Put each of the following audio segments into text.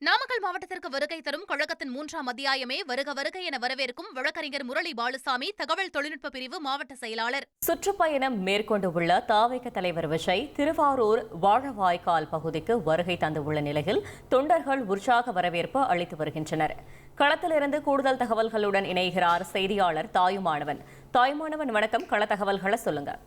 நாமக்கல் மாவட்டத்திற்கு வருகை தரும் கழகத்தின் மூன்றாம் அத்தியாயமே வருக வருக என வரவேற்கும் வழக்கறிஞர் முரளி பாலுசாமி தகவல் தொழில்நுட்ப பிரிவு மாவட்ட செயலாளர். சுற்றுப்பயணம் மேற்கொண்டுள்ள தாவேக தலைவர் விஜய் திருவாரூர் வாழவாய்க்கால் பகுதிக்கு வருகை தந்துள்ள நிலையில் தொண்டர்கள் உற்சாக வரவேற்பு அளித்து வருகின்றனர். களத்திலிருந்து கூடுதல் தகவல்களுடன் இணைகிறார் செய்தியாளர் தாயுமானவன். தாயுமானவன் வணக்கம். கள தகவல்களை சொல்லுங்க.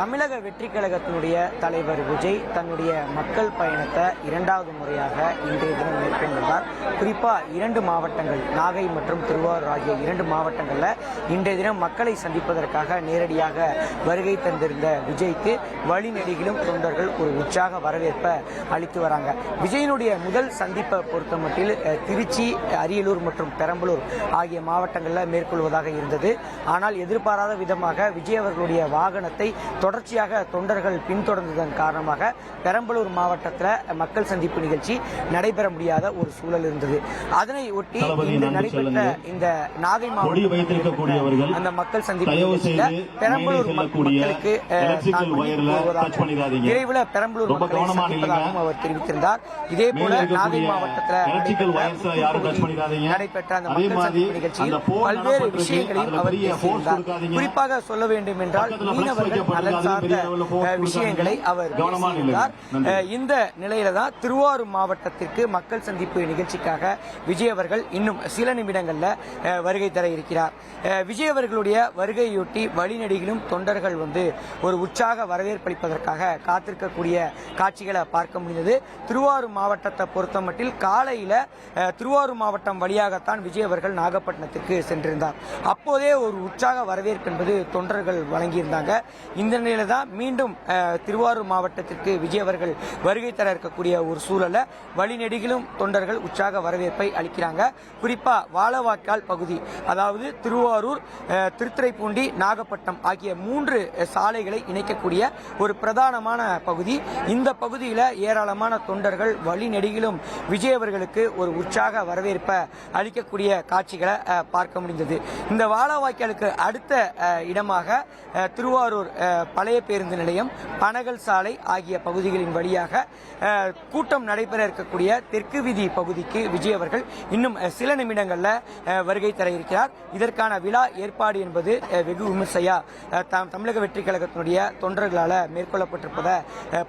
தமிழக வெற்றி கழகத்தினுடைய தலைவர் விஜய் தன்னுடைய மக்கள் பயணத்தை இரண்டாவது முறையாக இன்றைய தினம் மேற்கொண்டுள்ளார். குறிப்பாக இரண்டு மாவட்டங்கள் நாகை மற்றும் திருவாரூர் ஆகிய இரண்டு மாவட்டங்களில் இன்றைய தினம் மக்களை சந்திப்பதற்காக நேரடியாக வருகை தந்திருந்த விஜய்க்கு வழிநெடுகிலும் தொண்டர்கள் ஒரு உற்சாக வரவேற்பை அளித்து வராங்க. விஜயனுடைய முதல் சந்திப்பை பொறுத்தமட்டில் மட்டில் திருச்சி அரியலூர் மற்றும் பெரம்பலூர் ஆகிய மாவட்டங்களில் மேற்கொள்வதாக இருந்தது. ஆனால் எதிர்பாராத விதமாக விஜய் அவர்களுடைய வாகனத்தை தொடர்ச்சியாக தொண்டர்கள் பின்தொடர்ந்ததன் காரணமாக பெரம்பலூர் மாவட்டத்தில் மக்கள் சந்திப்பு நிகழ்ச்சி நடைபெற முடியாத ஒரு சூழல் இருந்தது அதனை ஒட்டி நடைபெற்ற. இந்த நாகை மாவட்டத்தில் அந்த மக்கள் சந்திப்பு பெரம்பலூர் மக்களுக்கு. விரைவில் பெரம்பலூர் ரொம்ப மக்களை கவனமா சந்திப்பதாகவும். அவர் தெரிவித்திருந்தார் இதே போல நாகை மாவட்டத்தில் நடைபெற்ற அந்த மக்கள் சந்திப்பு நிகழ்ச்சியில் பல்வேறு. விஷயங்களையும் அவர். குறிப்பாக சொல்ல வேண்டும் என்றால் மீனவர்கள். நலன் சார்ந்த விஷயங்களை. அவர் பேசியிருந்தார். இந்த நிலையில தான் திருவாரூர் மாவட்டத்திற்கு மக்கள் சந்திப்பு நிகழ்ச்சிக்காக விஜய் அவர்கள் இன்னும் சில நிமிடங்கள்ல வருகை தர இருக்கிறார். விஜய் அவர்களுடைய வருகையொட்டி வழிநடிகளும் தொண்டர்கள் வந்து ஒரு உற்சாக வரவேற்பளிப்பதற்காக காத்திருக்கக்கூடிய காட்சிகளை பார்க்க முடிந்தது. திருவாரூர் மாவட்டத்தை பொறுத்தமட்டில் காலையில அஹ், திருவாரூர் மாவட்டம் வழியாகத்தான் விஜய் அவர்கள் நாகப்பட்டினத்திற்கு சென்றிருந்தார். அப்போதே ஒரு உற்சாக வரவேற்பு என்பது தொண்டர்கள் வழங்கியிருந்தாங்க. இந்த நிலையில தான் மீண்டும் திருவாரூர் மாவட்டத்திற்கு விஜய் அவர்கள் வருகை தர இருக்கக்கூடிய ஒரு சூழல்ல வழிநெடுகிலும் தொண்டர்கள் உற்சாக வரவேற்பை அளிக்கிறாங்க. குறிப்பா வாழவாக்கால் பகுதி அதாவது திருவாரூர் திருத்துறைப்பூண்டி நாகப்பட்டினம் ஆகிய மூன்று சாலைகளை இணைக்கக்கூடிய ஒரு பிரதானமான பகுதி. இந்த பகுதியில் ஏராளமான தொண்டர்கள் வழிநெடுகிலும் விஜய் அவர்களுக்கு ஒரு உற்சாக வரவேற்பை அளிக்கக்கூடிய காட்சிகளை பார்க்க முடிந்தது. இந்த வாழவாய்க்காலுக்கு அடுத்த இடமாக திருவாரூர் பழைய பேருந்து நிலையம் பனகல் சாலை ஆகிய பகுதிகளின் வழியாக கூட்டம் நடைபெற இருக்கக்கூடிய தெற்கு வீதி பகுதிக்கு விஜய் அவர்கள் இன்னும் சில நிமிடங்களில் வருகை தர இருக்கிறார். இதற்கான விழா ஏற்பாடு என்பது வெகு விமர்சையா தமிழக வெற்றி கழகத்தினுடைய தொண்டர்களால் மேற்கொள்ளப்பட்டிருப்பதை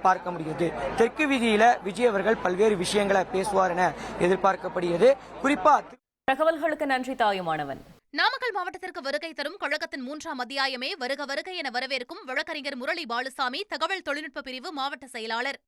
பார்க்க முடிகிறது. தெற்கு வீதியில விஜய் அவர்கள் பல்வேறு விஷயங்களை பேசுவார் என எதிர்பார்க்கப்படுகிறது. குறிப்பா தகவல்களுக்கு நன்றி தாயுமானவன். நாமக்கல் மாவட்டத்திற்கு வருகை தரும் கழகத்தின் மூன்றாம் அத்தியாயமே வருக வருக என வரவேற்கும் வழக்கறிஞர் முரளி பாலுசாமி தகவல் தொழில்நுட்ப பிரிவு மாவட்ட செயலாளர்.